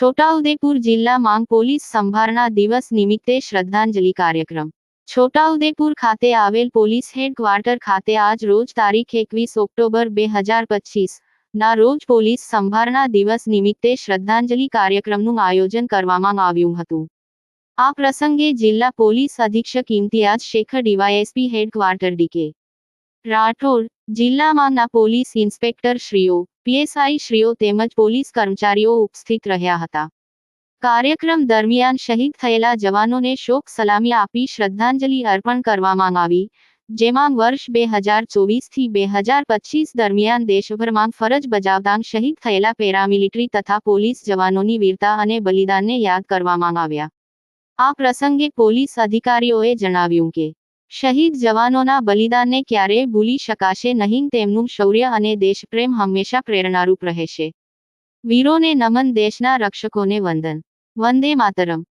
છોટાઉદેપુર જિલ્લા માંગ પોલીસ સંભારણા દિવસ નિમિત્તે શ્રદ્ધાંજલિ કાર્યક્રમ. છોટાઉદેપુર ખાતે આવેલ પોલીસ હેડક્વાર્ટર ખાતે આજ રોજ તારીખ એકવીસ ઓક્ટોબર બે હજાર પચીસ ના રોજ પોલીસ સંભારણા દિવસ નિમિત્તે શ્રદ્ધાંજલિ કાર્યક્રમનું આયોજન કરવામાં આવ્યું હતું. આ પ્રસંગે જિલ્લા પોલીસ અધિક્ષક Imtiyaz Shekhar DYSP headquarter DK Rathod જિલ્લામાંના police inspector શ્રીઓ પીએસઆઈ તેમજ પોલીસ કર્મચારીઓ ઉપસ્થિત રહ્યા હતા. કાર્યક્રમ દરમિયાન શહીદ થયેલા જવાનોને શોક સલામી આપી શ્રદ્ધાંજલિ અર્પણ કરવામાં આવી, જેમાં વર્ષ બે હજાર ચોવીસથી બે હજાર પચીસ દરમિયાન દેશભરમાં ફરજ બજાવતાં શહીદ થયેલા પેરામિલિટરી તથા પોલીસ જવાનોની વીરતા અને બલિદાનને યાદ કરવામાં આવ્યા. આ પ્રસંગે પોલીસ અધિકારીઓએ જણાવ્યું કે શહીદ જવાનોના બલિદાનને ક્યારેય ભૂલી શકાશે નહીં, તેમનું શૌર્ય અને દેશપ્રેમ હંમેશા પ્રેરણારૂપ રહેશે. વીરોને નમન, દેશના રક્ષકોને વંદન. વંદે માતરમ.